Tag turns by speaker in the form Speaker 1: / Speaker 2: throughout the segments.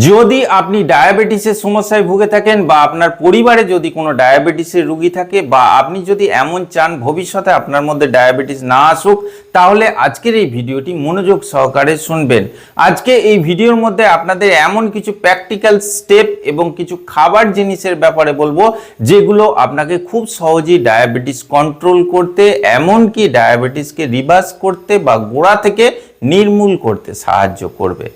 Speaker 1: যদি আপনি ডায়াবেটিসের সমস্যায় ভুগে থাকেন বা আপনার পরিবারে যদি কোনো ডায়াবেটিসের রোগী থাকে বা আপনি যদি এমন চান ভবিষ্যতে আপনার মধ্যে ডায়াবেটিস না আসুক, তাহলে আজকের এই ভিডিওটি মনোযোগ সহকারে শুনবেন। আজকে এই ভিডিওর মধ্যে আপনাদের এমন কিছু প্র্যাকটিক্যাল স্টেপ এবং কিছু খাবার জিনিসের ব্যাপারে বলব, যেগুলো আপনাকে খুব সহজেই ডায়াবেটিস কন্ট্রোল করতে, এমনকি ডায়াবেটিসকে রিভার্স করতে বা গোড়া থেকে নির্মূল করতে সাহায্য করবে।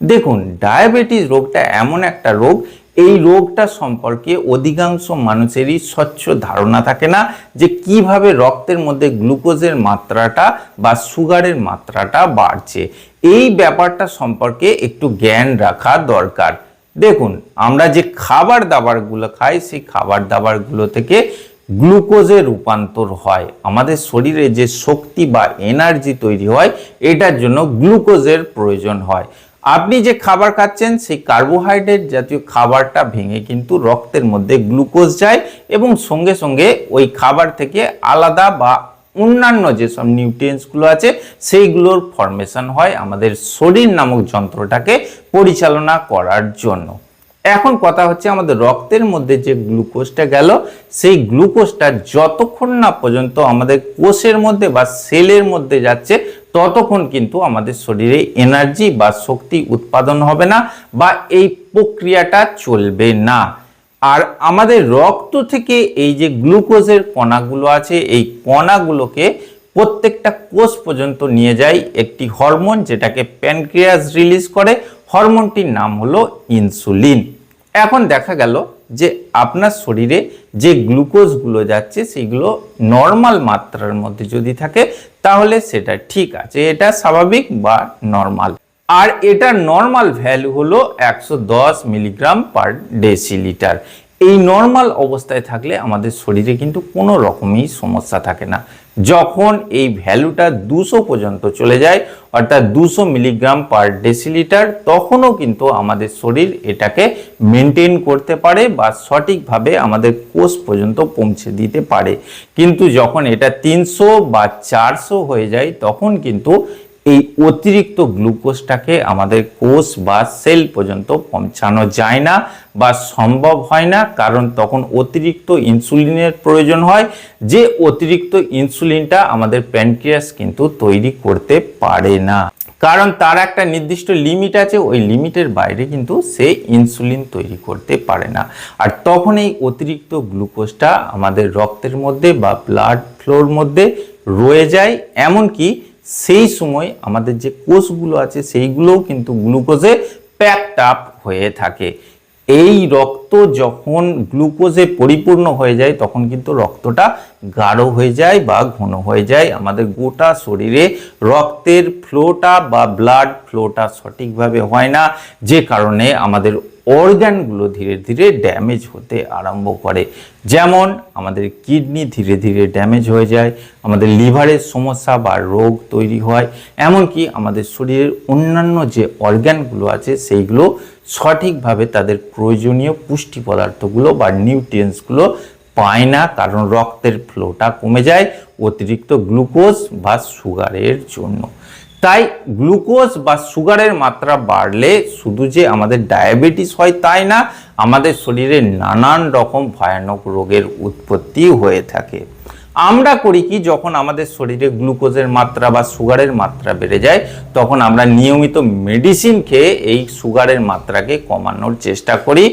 Speaker 1: দেখুন, ডায়াবেটিস রোগটা এমন একটা রোগ, এই রোগটা সম্পর্কে অধিকাংশ মানুষেরই স্বচ্ছ ধারণা থাকে না যে কীভাবে রক্তের মধ্যে গ্লুকোজের মাত্রাটা বা সুগারের মাত্রাটা বাড়ছে। এই ব্যাপারটা সম্পর্কে একটু জ্ঞান রাখা দরকার। দেখুন, আমরা যে খাবার দাবারগুলো খাই, সেই খাবার দাবারগুলো থেকে গ্লুকোজে রূপান্তর হয়। আমাদের শরীরে যে শক্তি বা এনার্জি তৈরি হয়, এটার জন্য গ্লুকোজের প্রয়োজন হয়। আপনি যে খাবার খাচ্ছেন, সেই কার্বোহাইড্রেট জাতীয় খাবারটা ভেঙে কিন্তু রক্তের মধ্যে গ্লুকোজ যায় এবং সঙ্গে সঙ্গে ওই খাবার থেকে আলাদা বা অন্যান্য যেসব নিউট্রিয়েন্টসগুলো আছে, সেইগুলোর ফরমেশন হয় আমাদের শরীর নামক যন্ত্রটাকে পরিচালনা করার জন্য। এখন কথা হচ্ছে আমাদের রক্তের মধ্যে যে গ্লুকোজটা গেল, সেই গ্লুকোজটা যতক্ষণ না পর্যন্ত আমাদের কোষের মধ্যে বা সেলের মধ্যে যাচ্ছে, ততক্ষণ কিন্তু আমাদের শরীরে এনার্জি বা শক্তি উৎপাদন হবে না বা এই প্রক্রিয়াটা চলবে না। আর আমাদের রক্ত থেকে এই যে গ্লুকোজের কণাগুলো আছে, এই কণাগুলোকে প্রত্যেকটা কোষ পর্যন্ত নিয়ে যায় একটি হরমোন, যেটাকে প্যানক্রিয়াস রিলিজ করে। হরমোনটির নাম হলো ইনসুলিন। এখন দেখা গেল যে আপনার শরীরে যে গ্লুকোজগুলো যাচ্ছে, সেগুলো নর্মাল মাত্রার মধ্যে যদি থাকে, তাহলে সেটা ঠিক আছে। এটা স্বাভাবিক বা নর্মাল আর এটা নর্মাল ভ্যালু হলো একশো দশ মিলিগ্রাম পার ডেসিলিটার এই নর্মাল অবস্থায় থাকলে আমাদের শরীরে কিন্তু কোনো রকমই সমস্যা থাকে না। যখন এই ভ্যালুটা দুশো পর্যন্ত চলে যায়, অর্থাৎ দুশো মিলিগ্রাম পার ডেসিলিটার, তখনও কিন্তু আমাদের শরীর এটাকে মেনটেন করতে পারে বা সঠিকভাবে আমাদের কোষ পর্যন্ত পৌঁছে দিতে পারে। কিন্তু যখন এটা তিনশো বা চারশো হয়ে যায়, তখন কিন্তু এই অতিরিক্ত গ্লুকোজটাকে আমাদের কোষ বা সেল পর্যন্ত পৌঁছানো যায় না বা সম্ভব হয় না, কারণ তখন অতিরিক্ত ইনসুলিনের প্রয়োজন হয়, যে অতিরিক্ত ইনসুলিনটা আমাদের প্যানক্রিয়াস কিন্তু তৈরি করতে পারে না। কারণ তার একটা নির্দিষ্ট লিমিট আছে, ওই লিমিটের বাইরে কিন্তু সে ইনসুলিন তৈরি করতে পারে না। আর তখন এই অতিরিক্ত গ্লুকোজটা আমাদের রক্তের মধ্যে বা ব্লাড ফ্লোর মধ্যে রয়ে যায়, এমনকি সেই সময় আমাদের যে কোষগুলো আছে, সেইগুলোও কিন্তু গ্লুকোজে প্যাকড আপ হয়ে থাকে। এই রক্ত যখন গ্লুকোজে পরিপূর্ণ হয়ে যায়, তখন কিন্তু রক্তটা গাঢ় হয়ে যায় বা ঘন হয়ে যায়। আমাদের গোটা শরীরে রক্তের ফ্লোটা বা ব্লাড ফ্লোটা সঠিকভাবে হয় না, যে কারণে আমাদের অর্গানগুলো ধীরে ধীরে ড্যামেজ হতে আরম্ভ করে। যেমন, আমাদের কিডনি ধীরে ধীরে ড্যামেজ হয়ে যায়, আমাদের লিভারের সমস্যা বা রোগ তৈরি হয়, এমনকি আমাদের শরীরের অন্যান্য যে অর্গানগুলো আছে, সেইগুলো সঠিকভাবে তাদের প্রয়োজনীয় পুষ্টি পদার্থগুলো বা নিউট্রিয়েন্টসগুলো পায় না, কারণ রক্তের ফ্লোটা কমে যায় অতিরিক্ত গ্লুকোজ বা সুগারের জন্য। তাই গ্লুকোজ বা সুগারের মাত্রা বাড়লে শুধু যে আমাদের ডায়াবেটিস হয় তাই না, আমাদের শরীরে নানান রকম ভয়ানক রোগের উৎপত্তি হয়ে থাকে। আমরা করি কি, যখন আমাদের শরীরে গ্লুকোজের মাত্রা বা সুগারের মাত্রা বেড়ে যায়, তখন আমরা নিয়মিত মেডিসিন খেয়ে এই সুগারের মাত্রাকে কমানোর চেষ্টা করি।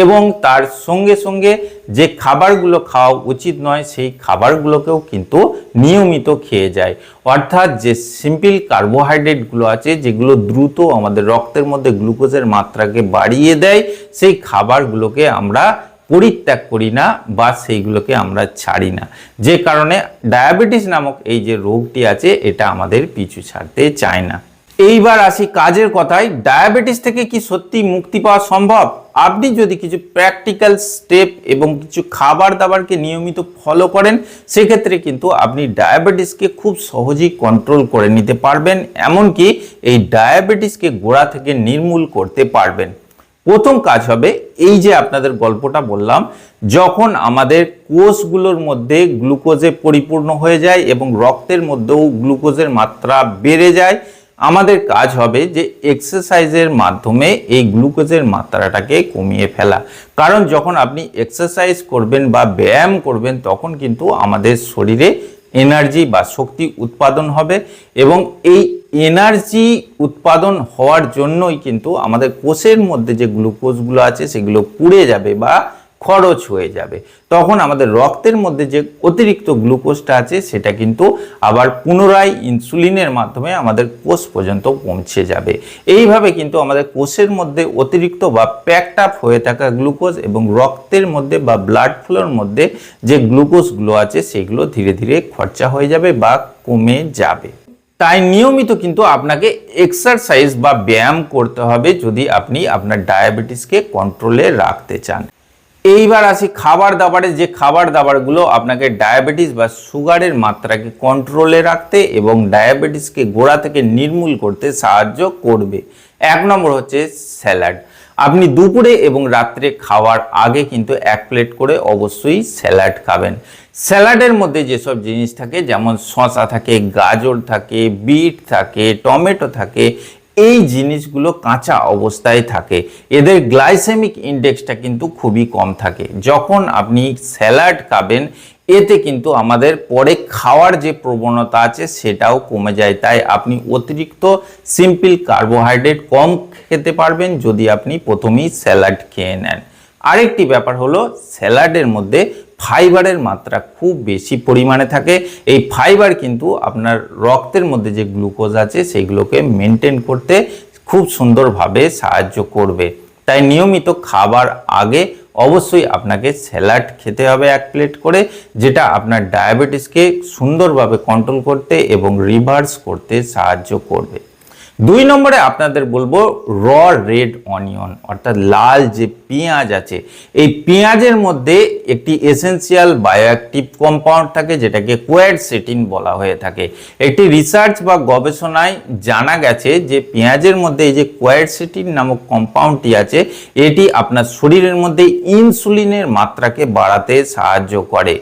Speaker 1: এবং তার সঙ্গে সঙ্গে যে খাবারগুলো খাওয়া উচিত নয়, সেই খাবারগুলোকেও কিন্তু নিয়মিত খেয়ে যায়। অর্থাৎ যে সিম্পল কার্বোহাইড্রেটগুলো আছে, যেগুলো দ্রুত আমাদের রক্তের মধ্যে গ্লুকোজের মাত্রাকে বাড়িয়ে দেয়, সেই খাবারগুলোকে আমরা পরিত্যাগ করি না বা সেইগুলোকে আমরা ছাড়ি না। যে কারণে ডায়াবেটিস নামক এই যে রোগটি আছে, এটা আমাদের পিছু ছাড়তে চায় না। এইবার আসি কাজের কথায়। ডায়াবেটিস থেকে কি সত্যি মুক্তি পাওয়া সম্ভব? আপনি যদি কিছু প্র্যাকটিক্যাল স্টেপ এবং কিছু খাবার দাবারকে নিয়মিত ফলো করেন, সেক্ষেত্রে কিন্তু আপনি ডায়াবেটিসকে খুব সহজেই কন্ট্রোল করে নিতে পারবেন। এমনকি এই ডায়াবেটিসকে গোড়া থেকে নির্মূল করতে পারবেন। প্রথম কাজ হবে, এই যে আপনাদের গল্পটা বললাম, যখন আমাদের কোষগুলোর মধ্যে গ্লুকোজে পরিপূর্ণ হয়ে যায় এবং রক্তের মধ্যেও গ্লুকোজের মাত্রা বেড়ে যায় আমাদের কাজ হবে যে এক্সারসাইজের মাধ্যমে এই গ্লুকোজের মাত্রাটাকে কমিয়ে ফেলা। কারণ যখন আপনি এক্সারসাইজ করবেন বা ব্যায়াম করবেন, তখন কিন্তু আমাদের শরীরে এনার্জি বা শক্তি উৎপাদন হবে এবং এই এনার্জি উৎপাদন হওয়ার জন্যই কিন্তু আমাদের কোষের মধ্যে যে গ্লুকোজগুলো আছে, সেগুলো পুড়ে যাবে বা খরচ হয়ে যাবে। তখন আমাদের রক্তের মধ্যে যে অতিরিক্ত গ্লুকোজটা আছে, সেটা কিন্তু আবার পুনরায় ইনসুলিনের মাধ্যমে আমাদের কোষ পর্যন্ত পৌঁছে যাবে। এইভাবে কিন্তু আমাদের কোষের মধ্যে অতিরিক্ত বা প্যাকড আপ হয়ে থাকা গ্লুকোজ এবং রক্তের মধ্যে বা ব্লাড ফ্লোর মধ্যে যে গ্লুকোজগুলো আছে, সেগুলো ধীরে ধীরে খরচা হয়ে যাবে বা কমে যাবে। তাই নিয়মিত কিন্তু আপনাকে এক্সারসাইজ বা ব্যায়াম করতে হবে যদি আপনি আপনার ডায়াবেটিসকে কন্ট্রোলে রাখতে চান। এইবার আসি খাবার দাবারে, যে খাবার দাবারগুলো আপনাকে ডায়াবেটিস বা সুগারের মাত্রাকে কন্ট্রোলে রাখতে এবং ডায়াবেটিসকে গোড়া থেকে নির্মূল করতে সাহায্য করবে। এক নম্বর হচ্ছে স্যালাড। আপনি দুপুরে এবং রাত্রে খাওয়ার আগে কিন্তু এক প্লেট করে অবশ্যই স্যালাড খাবেন। স্যালাডের মধ্যে যেসব জিনিস থাকে, যেমন শসা থাকে, গাজর থাকে, বিট থাকে, টমেটো থাকে এই জিনিসগুলো কাঁচা অবস্থায় থাকে। এদের গ্লাইসেমিক ইন্ডেক্সটা কিন্তু খুবই কম থাকে। যখন আপনি স্যালাড খাবেন, এতে কিন্তু আমাদের পরে খাওয়ার যে প্রবণতা আছে, সেটাও কমে যায়। তাই আপনি অতিরিক্ত সিম্পল কার্বোহাইড্রেট কম খেতে পারবেন যদি আপনি প্রথমেই স্যালাড খেয়ে নেন। আরেকটি ব্যাপার হলো, স্যালাডের মধ্যে ফাইবারের মাত্রা খুব বেশি পরিমাণে থাকে। এই ফাইবার কিন্তু আপনার রক্তের মধ্যে যে গ্লুকোজ আছে সেইগুলোকে মেনটেন করতে খুব সুন্দরভাবে সাহায্য করবে। তাই নিয়মিত খাবার আগে অবশ্যই আপনাকে স্যালাড খেতে হবে এক প্লেট করে, যেটা আপনার ডায়াবেটিসকে সুন্দরভাবে কন্ট্রোল করতে এবং রিভার্স করতে সাহায্য করবে। দুই নম্বরে আপনাদের বলব র রেড অনিয়ন অর্থাৎ লাল যে পেঁয়াজ আছে, এই পেঁয়াজের মধ্যে একটি এসেন্সিয়াল বায়োঅ্যাক্টিভ কম্পাউন্ড থাকে, যেটাকে কোয়াডসেটিন বলা হয়ে থাকে। একটি রিসার্চ বা গবেষণায় জানা গেছে যে পেঁয়াজের মধ্যে এই যে কোয়াডসেটিন নামক কম্পাউন্ডটি আছে, এটি আপনার শরীরের মধ্যে ইনসুলিনের মাত্রাকে বাড়াতে সাহায্য করে।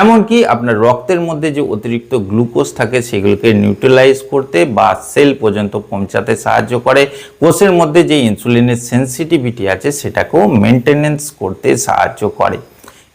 Speaker 1: এমনকি আপনার রক্তের মধ্যে যে অতিরিক্ত গ্লুকোজ থাকে সেগুলোকে নিউট্রালাইজ করতে বা সেল পর্যন্ত পৌঁছাতে সাহায্য করে। কোষের মধ্যে যে ইনসুলিনের সেন্সিটিভিটি আছে সেটাকেও মেনটেনেন্স করতে সাহায্য করে।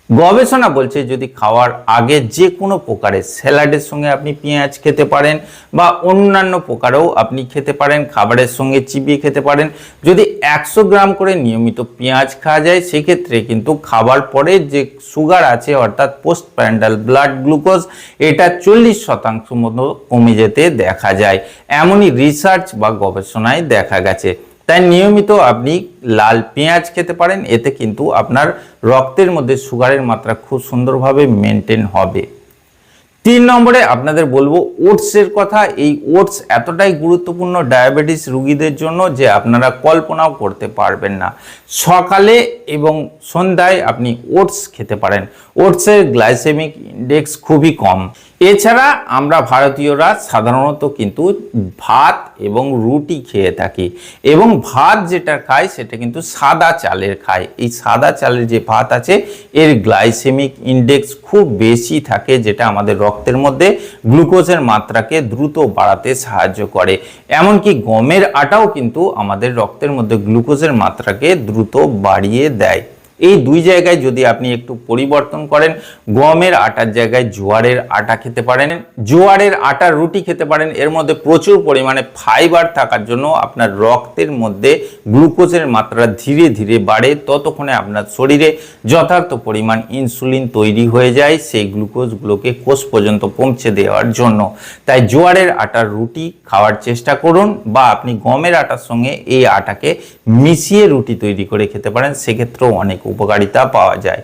Speaker 1: গবেষণা বলছে যদি খাওয়ার আগে যে কোনো প্রকারের স্যালাডের সঙ্গে আপনি পেঁয়াজ খেতে পারেন বা অন্যান্য প্রকারেও আপনি খেতে পারেন, খাবারের সঙ্গে চিবিয়ে খেতে পারেন। যদি একশো গ্রাম করে নিয়মিত পেঁয়াজ খাওয়া যায়, সেক্ষেত্রে কিন্তু খাবার পরে যে সুগার আছে, অর্থাৎ পোস্ট প্যান্ডাল ব্লাড গ্লুকোজ, এটা চল্লিশ শতাংশ মতো কমে যেতে দেখা যায়। এমনই রিসার্চ বা গবেষণায় দেখা গেছে। তাই নিয়মিত আপনি লাল পেঁয়াজ খেতে পারেন, এতে কিন্তু আপনার রক্তের মধ্যে সুগারের মাত্রা খুব সুন্দরভাবে মেনটেন হবে। তিন নম্বরে আপনাদের বলব ওটসের কথা, এই ওটস এতটাই গুরুত্বপূর্ণ ডায়াবেটিস রুগীদের জন্য যে আপনারা কল্পনাও করতে পারবেন না। সকালে এবং সন্ধ্যায় আপনি ওটস খেতে পারেন। ওটসের গ্লাইসেমিক ইন্ডেক্স খুবই কম। এছাড়া আমরা ভারতীয়রা সাধারণত কিন্তু ভাত এবং রুটি খেয়ে থাকি এবং ভাত যেটা খাই সেটা কিন্তু সাদা চালের খায় এই সাদা চালের যে ভাত আছে, এর গ্লাইসেমিক ইন্ডেক্স খুব বেশি থাকে যেটা আমাদের রক্তের মধ্যে গ্লুকোজের মাত্রাকে দ্রুত বাড়াতে সাহায্য করে। এমনকি গমের আটাও কিন্তু আমাদের রক্তের মধ্যে গ্লুকোজের মাত্রাকে দ্রুত বাড়িয়ে দেয়। এই দুই জায়গায় যদি আপনি একটু পরিবর্তন করেন, গমের আটার জায়গায় জোয়ারের আটা খেতে পারেন, জোয়ারের আটার রুটি খেতে পারেন, এর মধ্যে প্রচুর পরিমাণে ফাইবার থাকার জন্য আপনার রক্তের মধ্যে গ্লুকোজের মাত্রা ধীরে ধীরে বাড়ে, ততক্ষণে আপনার শরীরে যথার্থ পরিমাণ ইনসুলিন তৈরি হয়ে যায়, সেই গ্লুকোজগুলোকে কোষ পর্যন্ত পৌঁছে দেওয়ার জন্য। তাই জোয়ারের আটার রুটি খাওয়ার চেষ্টা করুন বা আপনি গমের আটার সঙ্গে এই আটাকে মিশিয়ে রুটি তৈরি করে খেতে পারেন, সেক্ষেত্রেও অনেক উপকারিতা পাওয়া যায়।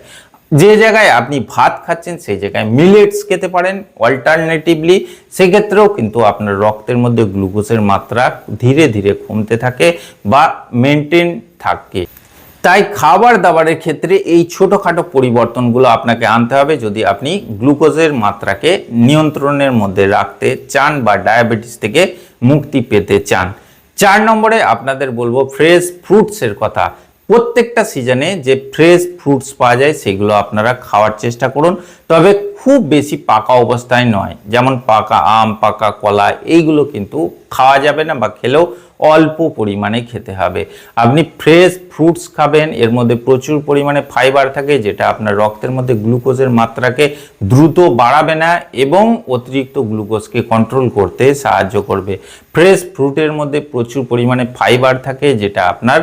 Speaker 1: যে জায়গায় আপনি ভাত খাচ্ছেন, সেই জায়গায় মিলেটস খেতে পারেন। অল্টারনেটিভলি সেক্ষেত্রেও কিন্তু আপনার রক্তের মধ্যে গ্লুকোজের মাত্রা ধীরে ধীরে কমতে থাকে বা মেনটেন থাকে। তাই খাবার দাবারের ক্ষেত্রে এই ছোটোখাটো পরিবর্তনগুলো আপনাকে আনতে হবে। যদি আপনি গ্লুকোজের মাত্রাকে নিয়ন্ত্রণের মধ্যে রাখতে চান বা ডায়াবেটিস থেকে মুক্তি পেতে চান। চার নম্বরে আপনাদের বলব, ফ্রেশ ফ্রুটসের কথা। প্রত্যেকটা সিজনে যে ফ্রেশ ফ্রুটস পাওয়া যায়, সেগুলো আপনারা খাওয়ার চেষ্টা করুন। তবে খুব বেশি পাকা অবস্থায় নয়। যেমন পাকা আম, পাকা কলা, এইগুলো কিন্তু খাওয়া যাবে না বা খেলেও অল্প পরিমাণে খেতে হবে। আপনি ফ্রেশ ফ্রুটস খাবেন, এর মধ্যে প্রচুর পরিমাণে ফাইবার থাকে, যেটা আপনার রক্তের মধ্যে গ্লুকোজের মাত্রাকে দ্রুত বাড়াবে না এবং অতিরিক্ত গ্লুকোজকে কন্ট্রোল করতে সাহায্য করবে। ফ্রেশ ফ্রুটের মধ্যে প্রচুর পরিমাণে ফাইবার থাকে, যেটা আপনার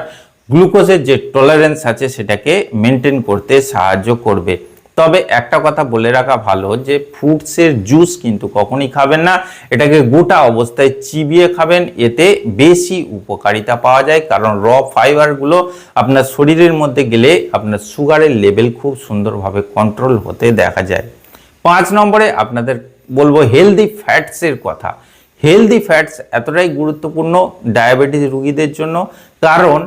Speaker 1: গ্লুকোজের যে টলারেন্স আছে সেটাকে মেনটেন করতে সাহায্য করবে। তবে একটা কথা বলে রাখা ভালো যে ফ্রুটসের জুস কিন্তু কখনই খাবেন না। এটাকে গোটা অবস্থায় চিবিয়ে খাবেন। এতে বেশি উপকারিতা পাওয়া যায়। কারণ র ফাইবারগুলো আপনার শরীরের মধ্যে গেলে আপনার সুগারের লেভেল খুব সুন্দরভাবে কন্ট্রোল হতে দেখা যায়। পাঁচ নম্বরে আপনাদের বলব হেলদি ফ্যাটসের কথা। হেলদি ফ্যাটস এতটাই গুরুত্বপূর্ণ ডায়াবেটিস রুগীদের জন্য। কারণ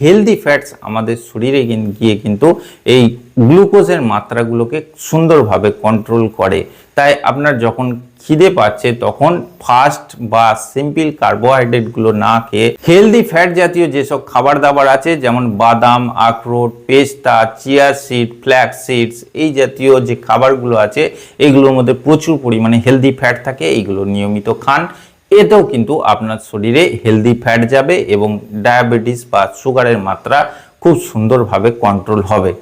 Speaker 1: হেলদি ফ্যাটস আমাদের শরীরে গিয়ে কিন্তু এই গ্লুকোজের মাত্রাগুলোকে সুন্দরভাবে কন্ট্রোল করে। তাই আপনার যখন খিদে পাচ্ছে তখন ফাস্ট বা সিম্পল কার্বোহাইড্রেটগুলো না খেয়ে হেলদি ফ্যাট জাতীয় যেসব খাবার দাবার আছে, যেমন বাদাম, আখরোট, পেস্তা চিয়া সিড ফ্ল্যাক্স সিডস এই জাতীয় যে খাবারগুলো আছে, এগুলোর মধ্যে প্রচুর পরিমাণে হেলদি ফ্যাট থাকে, এইগুলো নিয়মিত খান। এতেও কিন্তু আপনার শরীরে হেলদি ফ্যাট যাবে এবং ডায়াবেটিস বা সুগারের মাত্রা খুব সুন্দরভাবে কন্ট্রোল হবে।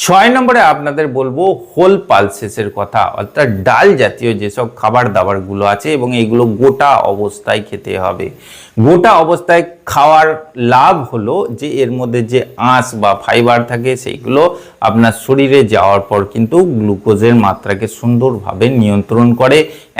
Speaker 1: ছয় নম্বরে আপনাদের বলব হোল পালসেসের কথা, অর্থাৎ ডাল জাতীয় যেসব খাবার দাবারগুলো আছে এবং এইগুলো গোটা অবস্থায় খেতে হবে। গোটা অবস্থায় খাওয়ার লাভ হলো যে এর মধ্যে যে আঁশ বা ফাইবার থাকে সেইগুলো আপনার শরীরে যাওয়ার পর কিন্তু গ্লুকোজের মাত্রাকে সুন্দরভাবে নিয়ন্ত্রণ করে।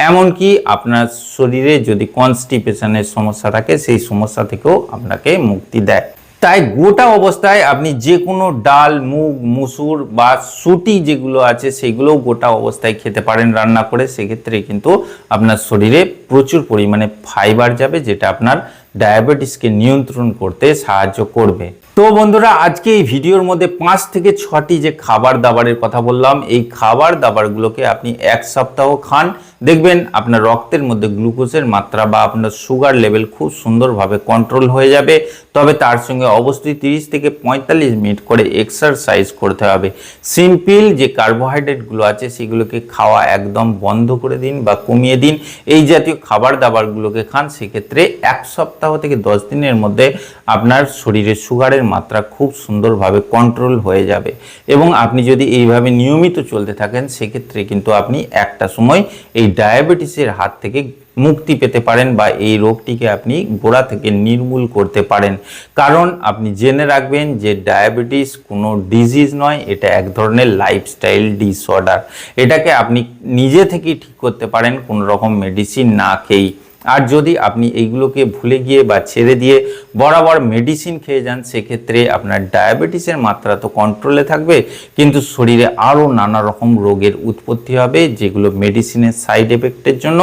Speaker 1: এমনকি আপনার শরীরে যদি কনস্টিপেশনের সমস্যা থাকে, সেই সমস্যা থেকেও আপনাকে মুক্তি দেয়। তাই গোটা অবস্থায় আপনি যে কোনো ডাল, মুগ, মুসুর বা সুটি যেগুলো আছে সেগুলোও গোটা অবস্থায় খেতে পারেন রান্না করে। সেক্ষেত্রে কিন্তু আপনার শরীরে প্রচুর পরিমাণে ফাইবার যাবে, যেটা আপনার ডায়াবেটিসকে নিয়ন্ত্রণ করতে সাহায্য করবে। তো বন্ধুরা, আজকে এই ভিডিওর মধ্যে পাঁচ থেকে ছটি যে খাবার দাবারের কথা বললাম, এই খাবার দাবারগুলোকে আপনি এক সপ্তাহ খান। দেখবেন আপনার রক্তের মধ্যে গ্লুকোজের মাত্রা বা আপনার সুগার লেভেল খুব সুন্দরভাবে কন্ট্রোল হয়ে যাবে। তবে তার সঙ্গে অবশ্যই তিরিশ থেকে পঁয়তাল্লিশ মিনিট করে এক্সারসাইজ করতে হবে। সিম্পল যে কার্বোহাইড্রেটগুলো আছে সেগুলোকে খাওয়া একদম বন্ধ করে দিন বা কমিয়ে দিন। এই জাতীয় খাবার দাবারগুলোকে খান, সেক্ষেত্রে এক সপ্তাহ থেকে দশ দিনের মধ্যে আপনার শরীরে সুগারের মাত্রা খুব সুন্দরভাবে কন্ট্রোল হয়ে যাবে। এবং আপনি যদি এইভাবে নিয়মিত চলতে থাকেন, সেক্ষেত্রে কিন্তু আপনি একটা সময় এই ডায়াবেটিসের হাত থেকে মুক্তি পেতে পারেন বা এই রোগটিকে আপনি গোড়া থেকে নির্মূল করতে পারেন। কারণ আপনি জেনে রাখবেন যে ডায়াবেটিস কোনো ডিজিজ নয়, এটা এক ধরনের লাইফস্টাইল ডিসঅর্ডার এটাকে আপনি নিজে থেকেই ঠিক করতে পারেন, কোনো রকম মেডিসিন না খেয়েই। আর যদি আপনি এইগুলোকে ভুলে গিয়ে বা ছেড়ে দিয়ে বরাবর মেডিসিন খেয়ে যান, সেক্ষেত্রে আপনার ডায়াবেটিসের মাত্রা তো কন্ট্রোলে থাকবে, কিন্তু শরীরে আরও নানা রকম রোগের উৎপত্তি হবে, যেগুলো মেডিসিনের সাইড এফেক্টের জন্য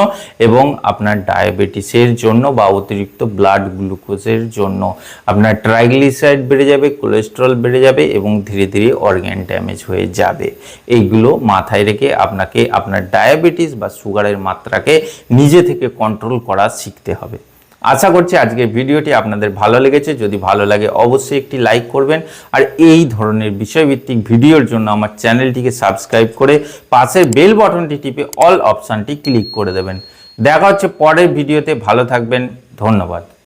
Speaker 1: এবং আপনার ডায়াবেটিসের জন্য বা অতিরিক্ত ব্লাড গ্লুকোজের জন্য। আপনার ট্রাইগ্লিসাইড বেড়ে যাবে কোলেস্টেরল বেড়ে যাবে এবং ধীরে ধীরে অর্গ্যান ড্যামেজ হয়ে যাবে। এইগুলো মাথায় রেখে আপনাকে আপনার ডায়াবেটিস বা সুগারের মাত্রাকে নিজে থেকে কন্ট্রোল করা শিখতে হবে। আশা করছি আজকের ভিডিওটি আপনাদের ভালো লেগেছে। যদি ভালো লাগে অবশ্যই একটি লাইক করবেন। আর এই ধরনের বিষয়ভিত্তিক ভিডিওর জন্য আমার চ্যানেলটিকে সাবস্ক্রাইব করে পাশের বেল বটনটি টিপে অল অপশানটি ক্লিক করে দেবেন। দেখা হচ্ছে পরের ভিডিওতে। ভালো থাকবেন। ধন্যবাদ।